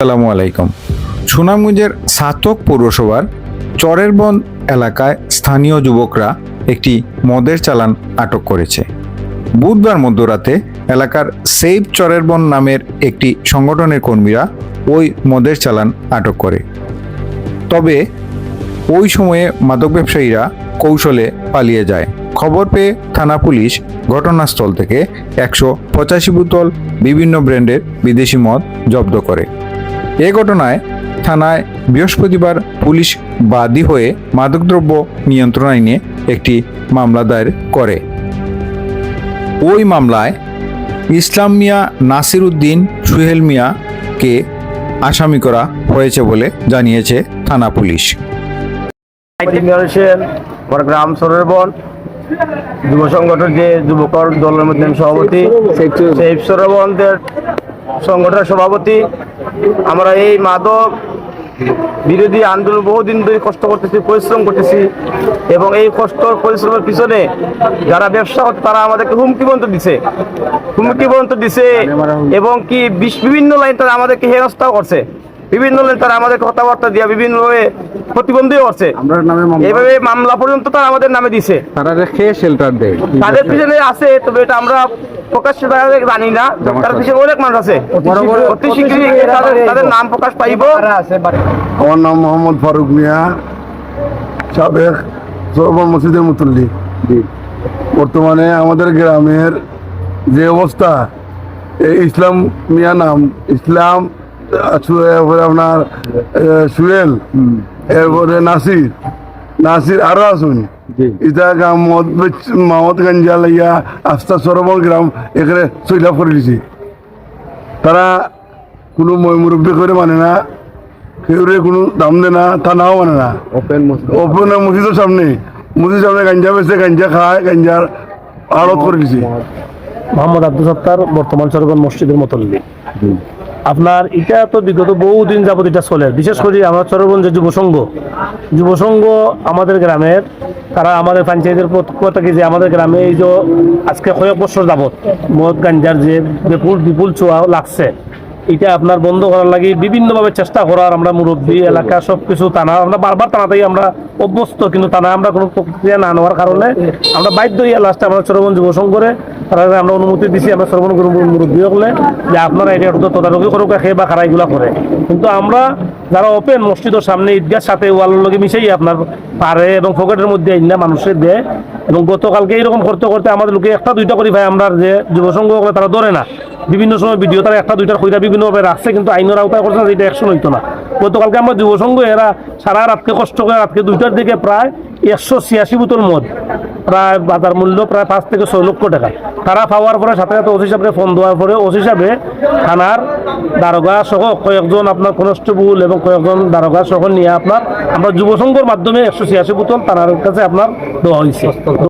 আসসালামু আলাইকুম। সুনামগঞ্জের সাতক পৌরসভার চরের বন এলাকায় স্থানীয় যুবকরা একটি মদের চালান আটক করেছে। বুধবার মধ্যরাতে এলাকার সেভ চরের বন নামের একটি সংগঠনের কর্মীরা ওই মদের চালান আটক করে। তবে ওই সময়ে মাদক ব্যবসায়ীরা কৌশলে পালিয়ে যায়। খবর পেয়ে থানা পুলিশ ঘটনাস্থল থেকে একশো পঁচাশি বোতল বিভিন্ন ব্র্যান্ডের বিদেশি মদ জব্দ করে। এ ঘটনায় থানায় বৃহস্পতিবার পুলিশ বাদী হয়ে মাদকদ্রব্য নিয়ন্ত্রণ আইনে একটি মামলা দায়ের করে। ওই মামলায় ইসলাম মিয়া নাসির উদ্দিন সুহেল মিয়াকে আসামি করা হয়েছে বলে জানিয়েছে থানা পুলিশ। গ্রাম সরবন যুব সংগঠন যে যুবকর দলের মধ্যে সভাপতি সরবনদের সংগঠনের সভাপতি। আমরা এই মাদক বিরোধী আন্দোলন বহুদিন ধরে কষ্ট করতেছি পরিশ্রম করতেছি এবং এই কষ্ট পরিশ্রমের পিছনে যারা ব্যবসা করতে তারা আমাদেরকে হুমকি পর্যন্ত দিছে। হুমকি পর্যন্ত দিছে এবং কি বিভিন্ন লাইন তারা আমাদেরকে হেনস্থাও করছে। বিভিন্ন লাইন তারা আমাদের কথাবার্তা দিয়া বিভিন্নভাবে প্রতিবন্ধীও করছে। আমরা নামে মামলা। এইভাবে মামলা পর্যন্ত তারা আমাদের নামে দিছে। তারা রেখে শেল্টার দেয়। তাদের পিছনে আছে তবে এটা আমরা প্রকাশ্যে তাদের জানি না। তার পিছনে অনেক মানুষ আছে। অতি শীঘ্রই তাদের তাদের নাম প্রকাশ পাইব। আমার নাম মোহাম্মদ ফারুক মিয়া সাবেক সরবন মসজিদের মুতল্লি বর্তমানে আমাদের গ্রামের যে অবস্থা এই ইসলাম মিয়া নাম ইসলাম এরপরে আপনার সুয়েল এরপরে নাসির নাসির আরও আসুন ইটা মদ বেচ- মদ গঞ্জা লাইয়া আস্তা সরবন গ্রাম এখানে সৈলাভ করে দিছে তারা কোনো মুরব্বী করে মানে না কেউরে কোনো দাম দেয় না তা নাও মানে না ওপেন ওপেন মসজিদের সামনে মসজিদের সামনে গাঞ্জা বেচে গাঞ্জা খায় গাঞ্জার আড়ত করে দিছে মোহাম্মদ আব্দুল সত্তার বর্তমান সরগন মসজিদের মতল্লি আপনার এটা তো বিগত বহুদিন যাবত এটা চলে। বিশেষ করে আমার যে যুবসংঘ যুবসংঘ আমাদের গ্রামের, তারা আমাদের পঞ্চায়েতের থেকে যে আমাদের গ্রামে এই যে আজকে কয়েক বছর যাবত মদ, গাঞ্জার যে বিপুল বিপুল চোয়া লাগছে। এটা আপনার বন্ধ করার লাগে বিভিন্নভাবে চেষ্টা করার আমরা মুরব্বী এলাকা সব কিছু টানা আমরা বারবার টানাতেই আমরা অভ্যস্ত কিন্তু টানা আমরা কোনো প্রক্রিয়া না নেওয়ার কারণে আমরা বাধ্য হইয়া লাস্টে আমরা সরবন যুব সংঘরে তারা আমরা অনুমতি দিছি আমরা সরবন গুরু মুরব্বী হলে যে আপনারা এটা একটু তদারকি করুক খেয়ে বা খারা এগুলা করে। কিন্তু আমরা যারা ওপেন মসজিদের সামনে ঈদগার সাথে ওয়ালের লগে মিশাই আপনার পারে এবং পকেটের মধ্যে আইনা মানুষের দেয় এবং গতকালকে এইরকম করতে করতে আমাদের লোকে একটা দুইটা করি ভাই আমরা যে যুব সংঘ করে তারা ধরে না। বিভিন্ন সময় ভিডিও তারা একটা, দুইটার কইরা বিভিন্নভাবে রাখছে, কিন্তু আইনের আওতায় করছে না যেটা একশো হইতো না। গতকালকে আমরা যুব সংঘ, এরা সারা রাতকে কষ্ট করে রাতকে দুইটার দিকে প্রায় একশো ছিয়াশি বোতল মদ, প্রায় বাজার মূল্য প্রায় পাঁচ থেকে ছয় লক্ষ টাকা। তারা পাওয়ার পরে সাথে সাথে ওসি সাহেবকে ফোন দেওয়ার পরে ওসি সাহেবে থানার দারোগা সহ কয়েকজন আপনার কনস্টেবল এবং কয়েকজন দারোগা সহ নিয়ে আপনার, আমরা যুব সংঘর মাধ্যমে একশো ছিয়াশি বোতল থানার কাছে আপনার দেওয়া হয়েছে।